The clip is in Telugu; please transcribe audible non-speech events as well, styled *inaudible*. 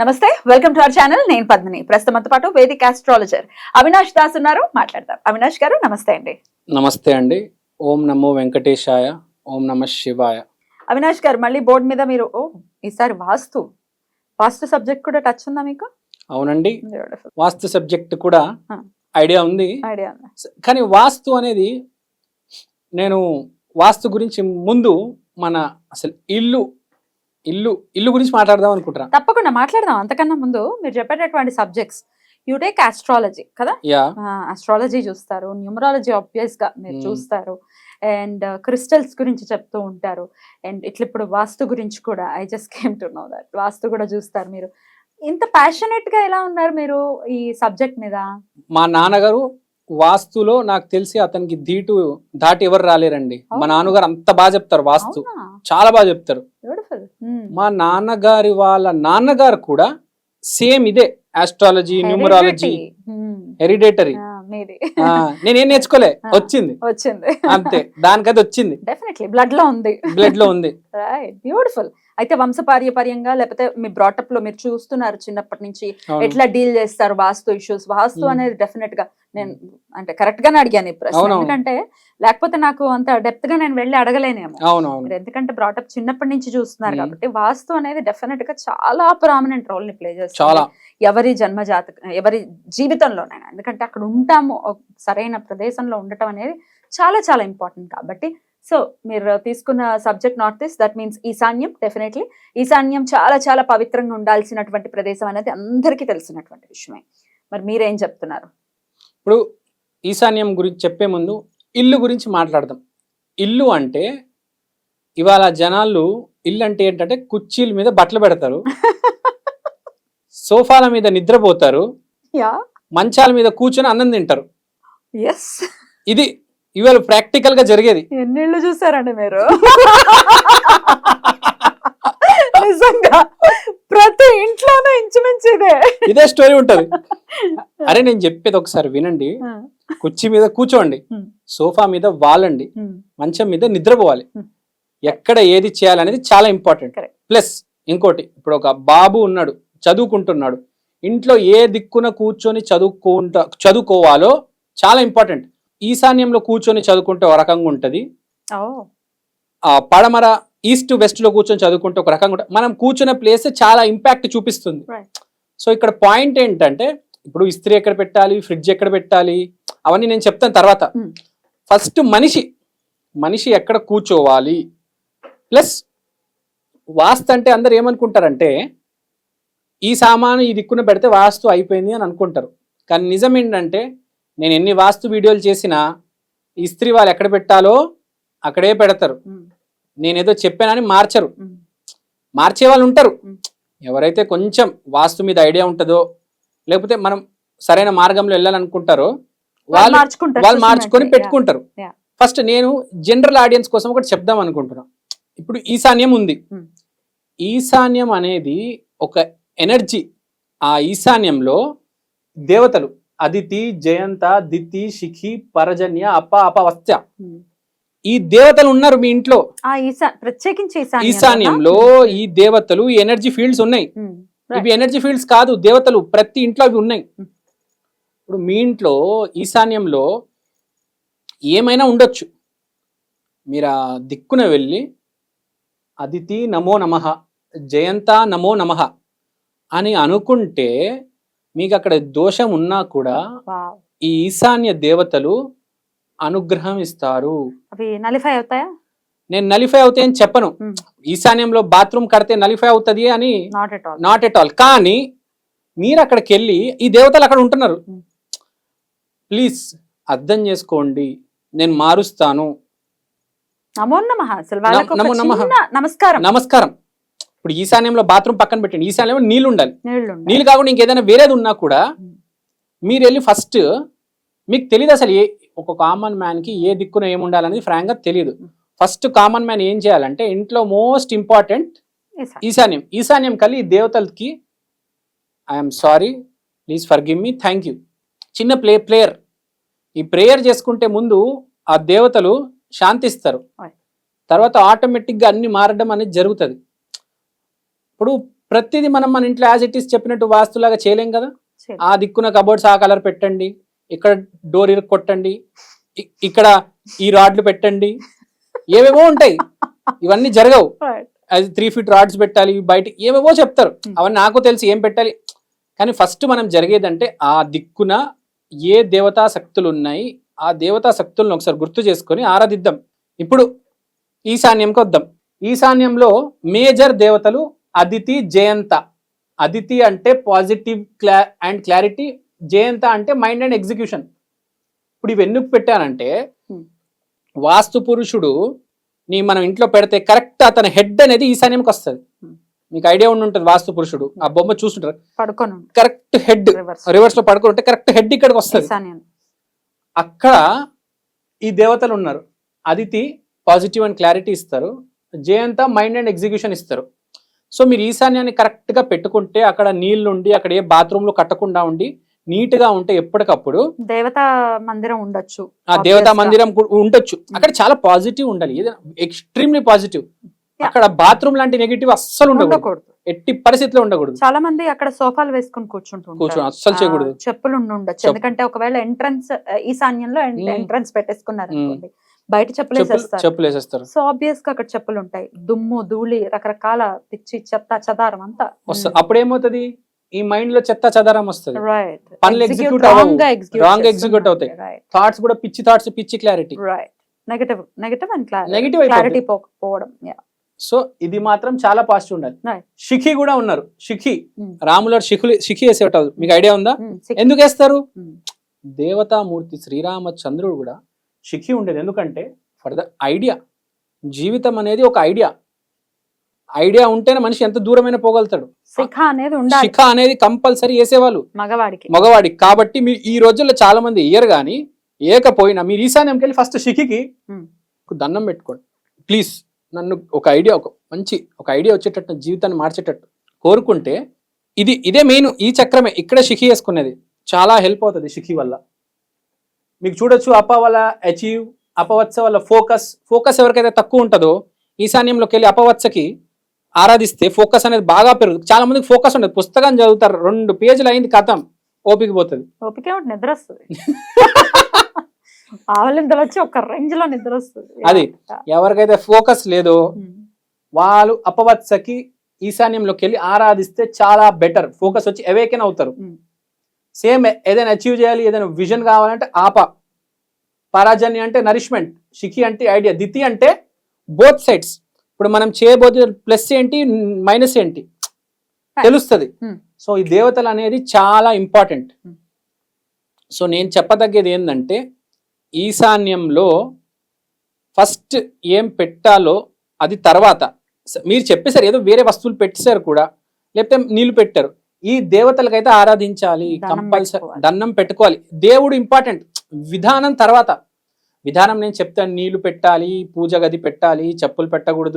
నమస్తే వెల్కమ్ టు అవర్ ఛానల్ నేను పద్మిని. ప్రస్తుతంతో పాటు వేదిక ఆస్ట్రాలజర్ అవినాష్ దాస్ ఉన్నారు. మాట్లాడతాం అవినాష్ గారు నమస్తే అండి. నమస్తే అండి. ఓం నమో వెంకటేశాయ ఓం నమ శివాయ. అవినాష్ గారు మళ్ళీ బోర్డు మీద మీరు ఓ ఈసారి వాస్తు వాస్తు సబ్జెక్ట్ కూడా టచ్ ఉందా మీకు? అవునండి. వాస్తు సబ్జెక్ట్ కూడా. ఐడియా ఉంది. ఐడియా కానీ వాస్తు అనేది నేను వాస్తు గురించి ముందు మన అసలు ఇల్లు ఇల్లు ఇల్లు గురించి మాట్లాడదాం అనుకుంటున్నా. తప్పకుండా మాట్లాడదాం. అంతకన్నా ముందు మీరు చెప్పేటటువంటి సబ్జెక్ట్స్ యూ టేక్ ఆస్ట్రాలజీ కదా? ఆస్ట్రాలజీ చూస్తారు న్యూమరాలజీ ఆబ్వియస్గా మీరు. చూస్తారు. అండ్ క్రిస్టల్స్ గురించి చెప్తూ ఉంటారు. అండ్ ఇట్లా ఇప్పుడు వాస్తు గురించి కూడా I just came to know that vastu కూడా చూస్తారు మీరు. ఇంత ప్యాషనెట్గా ఎలా ఉన్నారు మీరు ఈ సబ్జెక్ట్ మీద? మా నాన్నగారు వాస్తులో నాకు తెలిసి అతనికి ధీటు దాటి ఎవరు రాలేరండి. మా? నాన్నగారు అంత బాగా చెప్తారు వాస్తు. చాలా బాగా చెప్తారు. బ్యూటిఫుల్ మా నాన్నగారి వాళ్ళ నాన్నగారు కూడా సేమ్ ఇదే ఆస్ట్రాలజీ న్యూమరాలజీ హెరిడేటరీ నేనేం నేర్చుకోలే. *laughs* వచ్చింది. వచ్చింది. అంతే దానికైతే వచ్చింది. డెఫినెట్లీ బ్లడ్లో ఉంది. బ్లడ్లో ఉంది. *laughs* రైట్ బ్యూటిఫుల్ అయితే వంశపార్యపర్యంగా లేకపోతే మీ బ్రాటప్లో మీరు చూస్తున్నారు చిన్నప్పటి నుంచి. ఎట్లా డీల్ చేస్తారు వాస్తు ఇష్యూస్ వాస్తు. అనేది డెఫినెట్గా నేను అంటే కరెక్ట్ గానే అడిగాను ఈ ప్రశ్న. ఎందుకంటే లేకపోతే నాకు అంత డెప్త్గా నేను వెళ్ళి అడగలేనేమో ఎందుకంటే బ్రాటప్ చిన్నప్పటి నుంచి చూస్తున్నారు. కాబట్టి వాస్తు అనేది డెఫినెట్గా చాలా ప్రామినెంట్ రోల్ని ప్లే చేస్తుంది చాలా ఎవరి జన్మ జాతక ఎవరి జీవితంలోనైనా ఎందుకంటే అక్కడ ఉంటాము సరైన ప్రదేశంలో ఉండటం అనేది చాలా చాలా ఇంపార్టెంట్ కాబట్టి సో మీరు తీసుకున్న subject not this that means ఈశాన్యం డెఫినెట్లీ. ఈశాన్యం చాలా చాలా పవిత్రంగా ఉండాల్సినటువంటి ప్రదేశం అనేది అందరికీ తెలిసినటువంటి విషయమే. మరి మీరేం చెప్తున్నారు? ఇప్పుడు ఈశాన్యం గురించి చెప్పే ముందు ఇల్లు గురించి మాట్లాడదాం. ఇల్లు అంటే ఇవాళ జనాలు ఇల్లు అంటే ఏంటంటే కుర్చీల మీద బట్టలు పెడతారు *laughs* సోఫాల మీద నిద్రపోతారు యా. మంచాల మీద కూర్చొని అన్నం తింటారు. ఎస్ ఇది ఇవాళ ప్రాక్టికల్గా జరిగేది. ఎన్నిళ్ళు చూసారండి మీరు? నిజంగా. ప్రతి ఇంట్లోనూ ఇంచుమించు ఇదే. ఇదే స్టోరీ ఉంటది. అరే నేను చెప్పేది ఒకసారి వినండి. కుర్చీ మీద కూర్చోండి. సోఫా మీద వాలండి. మంచం మీద నిద్రపోవాలి. ఎక్కడ ఏది చేయాలనేది చాలా ఇంపార్టెంట్. ప్లస్ ఇంకోటి ఇప్పుడు ఒక బాబు ఉన్నాడు చదువుకుంటున్నాడు. ఇంట్లో ఏ దిక్కున కూర్చొని చదువుకుంటా చదువుకోవాలో చాలా ఇంపార్టెంట్ ఈశాన్యంలో కూర్చొని చదువుకుంటే ఒక రకంగా ఉంటది. పడమర ఈస్ట్ వెస్ట్లో కూర్చొని చదువుకుంటే ఒక రకంగా ఉంటుంది. మనం కూర్చున్న ప్లేస్ చాలా ఇంపాక్ట్ చూపిస్తుంది. సో ఇక్కడ పాయింట్ ఏంటంటే ఇప్పుడు ఇస్త్రీ ఎక్కడ పెట్టాలి ఫ్రిడ్జ్ ఎక్కడ పెట్టాలి అవన్నీ నేను చెప్తాను తర్వాత. Hmm. ఫస్ట్ మనిషి మనిషి ఎక్కడ కూర్చోవాలి? ప్లస్ వాస్తు అంటే అందరు ఏమనుకుంటారంటే ఈ సామాను ఈ దిక్కున పెడితే వాస్తు అయిపోయింది అని అనుకుంటారు. కానీ నిజం ఏంటంటే నేను ఎన్ని వాస్తు వీడియోలు చేసినా ఇస్త్రీ వాళ్ళు ఎక్కడ పెట్టాలో అక్కడే పెడతారు. నేనేదో చెప్పానని మార్చరు. మార్చే వాళ్ళు ఉంటారు. ఎవరైతే కొంచెం వాస్తు మీద ఐడియా ఉంటుందో లేకపోతే మనం సరైన మార్గంలో వెళ్ళాలనుకుంటారో వాళ్ళు మార్చుకుంటారు వాళ్ళు మార్చుకొని. పెట్టుకుంటారు. ఫస్ట్ నేను జనరల్ ఆడియన్స్ కోసం ఒకటి చెప్దాం అనుకుంటున్నా ఇప్పుడు ఈశాన్యం ఉంది. ఈశాన్యం అనేది ఒక ఎనర్జీ ఆ ఈశాన్యంలో దేవతలు అదితి జయంత దితి శిఖి పరజన్య అప అపవస్త్య. ఈ దేవతలు ఉన్నారు మీ ఇంట్లో ప్రత్యేకించి? ఈశాన్యంలో ఈ దేవతలు ఈ ఎనర్జీ ఫీల్డ్స్ ఉన్నాయి. ఇవి ఎనర్జీ ఫీల్డ్స్ కాదు దేవతలు ప్రతి ఇంట్లో అవి ఉన్నాయి. ఇప్పుడు మీ ఇంట్లో ఈశాన్యంలో ఏమైనా ఉండొచ్చు మీరు ఆ దిక్కున వెళ్ళి అదితి నమో నమః జయంత నమో నమః అని అనుకుంటే మీకు అక్కడ దోషం ఉన్నా కూడా. ఈ ఈశాన్య దేవతలు అనుగ్రహం ఇస్తారు. అవి నలిఫై అవుతాయా? నేను నలిఫై అవుతాయని చెప్పను. ఈశాన్యంలో బాత్రూమ్ కడితే నలిఫై అవుతుంది అని నాట్ ఎట్ ఆల్ కానీ మీరు అక్కడికి వెళ్ళి ఈ దేవతలు అక్కడ ఉంటున్నారు. ప్లీజ్ అర్థం చేసుకోండి. నేను మారుస్తాను. నమో నమః. నమస్కారం. నమస్కారం. ఇప్పుడు ఈశాన్యంలో బాత్రూమ్ పక్కన పెట్టండి. ఈశాన్యంలో నీళ్ళు ఉండాలి నీళ్ళు కాకుండా ఇంకేదైనా వేరేది ఉన్నా కూడా. మీరు వెళ్ళి ఫస్ట్ మీకు తెలియదు అసలు ఏ ఒక కామన్ మ్యాన్కి ఏ దిక్కున ఏముండాలనేది ఫ్రాంక్గా తెలియదు. ఫస్ట్ కామన్ మ్యాన్ ఏం చేయాలంటే ఇంట్లో మోస్ట్ ఇంపార్టెంట్ ఈశాన్యం. ఈశాన్యం కలిగి ఈ దేవతలకి I'm sorry please forgive me thank you చిన్న ప్లే ప్లేయర్ ఈ ప్రేయర్ చేసుకుంటే ముందు ఆ దేవతలు శాంతిస్తారు. తర్వాత ఆటోమేటిక్గా అన్ని మారడం అనేది జరుగుతుంది. ఇప్పుడు ప్రతిదీ మనం మన ఇంట్లో యాజ్ ఇట్ ఈస్ చెప్పినట్టు వాస్తులాగా చేయలేం కదా. ఆ దిక్కున కబోర్డ్స్ ఆ కలర్ పెట్టండి ఇక్కడ డోర్ కొట్టండి ఇక్కడ ఈ రాడ్లు పెట్టండి ఏవేవో ఉంటాయి. ఇవన్నీ జరగవు. అది త్రీ ఫీట్ రాడ్స్ పెట్టాలి బయట ఏవేవో చెప్తారు. Hmm. అవన్నీ నాకు తెలిసి ఏం పెట్టాలి. కానీ ఫస్ట్ మనం జరిగేదంటే ఆ దిక్కున ఏ దేవతా శక్తులు ఉన్నాయి ఆ దేవతా శక్తులను ఒకసారి గుర్తు చేసుకొని ఆరాధిద్దాం. ఇప్పుడు ఈశాన్యంకి వద్దాం. ఈశాన్యంలో మేజర్ దేవతలు అదితి జయంత. అదితి అంటే పాజిటివ్ క్లా అండ్ క్లారిటీ జయంత అంటే మైండ్ అండ్ ఎగ్జిక్యూషన్ ఇప్పుడు ఇవి ఎందుకు పెట్టానంటే. వాస్తు పురుషుడు ని మనం ఇంట్లో పెడితే కరెక్ట్ అతని హెడ్ అనేది ఈశాన్యంకి వస్తుంది. మీకు ఐడియా ఉండి ఉంటుంది వాస్తు పురుషుడు. ఆ బొమ్మ చూస్తుంటారు. పడుకొని కరెక్ట్ హెడ్ రివర్స్లో పడుకుని ఉంటే కరెక్ట్ హెడ్ ఇక్కడికి వస్తుంది. అక్కడ ఈ దేవతలు ఉన్నారు. అదితి పాజిటివ్ అండ్ క్లారిటీ ఇస్తారు. జయంత మైండ్ అండ్ ఎగ్జిక్యూషన్ ఇస్తారు. సో మీరు ఈశాన్యాన్ని కరెక్ట్గా పెట్టుకుంటే అక్కడ నీళ్ళు ఉండి అక్కడ ఏ బాత్రూమ్లో కట్టకుండా ఉండి నీట్గా ఉంటే ఎప్పటికప్పుడు దేవతా మందిరం ఉండొచ్చు ఆ దేవతా. మందిరం కూడా ఉండొచ్చు అక్కడ చాలా పాజిటివ్ ఉండాలి ఏదైనా ఎక్స్ట్రీమ్లీ పాజిటివ్. అక్కడ బాత్రూమ్ లాంటి నెగిటివ్ అస్సలు ఉండకూడదు ఎట్టి పరిస్థితిలో ఉండకూడదు చాలా మంది అక్కడ సోఫాలు వేసుకుని కూర్చుంటుంటారు కూర్చొని అస్సలు చేయకూడదు చెప్పులు ఉండి ఉండొచ్చు. ఎందుకంటే ఒకవేళ ఎంట్రన్స్ ఈశాన్యంలో. ఎంట్రన్స్ పెట్టేసుకున్నారు. అనుకోండి బయట చెప్పులు చెప్పులు వేసేస్తారు. చెప్పులు వేసేస్తారు. సో ఆబ్వియస్గా అక్కడ చెప్పులు ఉంటాయి. దుమ్ము ధూళి రకరకాల పిచ్చి చెత్త చెదారం అంతా. అప్పుడు ఏమవుతుంది ఈ మైండ్లో చెత్త చదరం వస్తుంది. పనులు అవ్వవు. Wrong execute అవుతాయి. థాట్స్ కూడా పిచ్చి థాట్స్ పిచ్చి clarity right negative negative and అయిపోతుంది. క్లారిటీ పోవడం. సో ఇది మాత్రం చాలా పాజిటివ్ ఉండాలి. షిఖి కూడా ఉన్నారు. షిఖి. రాముల షిఖులు షిఖి వేసేటది మీకు ఐడియా ఉందా? ఎందుకు వేస్తారు. దేవతామూర్తి శ్రీరామచంద్రుడు కూడా షిఖి ఉండేది. ఎందుకంటే ఫర్ ద ఐడియా జీవితం అనేది ఒక ఐడియా ఐడియా ఉంటేనే మనిషి ఎంత దూరమైన పోగలుగుతాడు. శిఖ అనేది ఉండాలి. శిఖ అనేది కంపల్సరీ వేసేవాళ్ళు. మగవాడికి. మగవాడికి. కాబట్టి మీరు ఈ రోజుల్లో చాలా మంది ఇయ్యరు కానీ ఏకపోయినా మీరు ఈశాన్యంకి వెళ్ళి ఫస్ట్. ఒక దండం పెట్టుకోండి. ప్లీజ్ నన్ను ఒక ఐడియా ఒక మంచి ఒక ఐడియా వచ్చేటట్టు జీవితాన్ని మార్చేటట్టు కోరుకుంటే ఇది ఇదే మెయిన్ ఈ చక్రమే. ఇక్కడ షిఖి వేసుకునేది. చాలా హెల్ప్ అవుతుంది షిఖి వల్ల. మీకు చూడొచ్చు అప వల్ల అచీవ్ అపవత్స వల్ల ఫోకస్ ఫోకస్ ఎవరికైతే తక్కువ ఉంటుందో ఈశాన్యంలోకి వెళ్ళి అపవత్సకి ఆరాధిస్తే ఫోకస్ అనేది బాగా పెరుగుతుంది. చాలా మందికి ఫోకస్ ఉండదు. పుస్తకం చదువుతారు రెండు పేజీలు అయింది కథం ఓపిక పోతుంది. ఓపిక నిద్ర వస్తుంది. *laughs* వచ్చి ఒక రేంజ్లో నిద్ర వస్తుంది. అది. ఎవరికైతే ఫోకస్ లేదో. వాళ్ళు అపవత్సకి ఈశాన్యంలోకి వెళ్ళి ఆరాధిస్తే చాలా బెటర్ ఫోకస్ వచ్చి అవేకెన్ అవుతారు. సేమ్ ఏదైనా అచీవ్ చేయాలి ఏదైనా విజన్ కావాలంటే ఆప. పరాజన్య అంటే నరిష్మెంట్ షిఖి అంటే ఐడియా దితి అంటే బోత్ సైడ్స్ ఇప్పుడు మనం చేయబోతే ప్లస్ ఏంటి మైనస్ ఏంటి? తెలుస్తుంది. Hmm. సో ఈ దేవతలు అనేది చాలా ఇంపార్టెంట్ Hmm. సో నేను చెప్పదగ్గేది ఏంటంటే ఈశాన్యంలో ఫస్ట్ ఏం పెట్టాలో అది తర్వాత. మీరు చెప్పేశారు ఏదో వేరే వస్తువులు పెట్టేశారు కూడా లేకపోతే నీళ్ళు పెట్టారు. ఈ దేవతలకైతే ఆరాధించాలి కంపల్సరీ. దండం పెట్టుకోవాలి. దేవుడు ఇంపార్టెంట్. విధానం తర్వాత. విధానం నేను చెప్తాను నీళ్ళు పెట్టాలి పూజ గది పెట్టాలి చెప్పులు పెట్టకూడదు.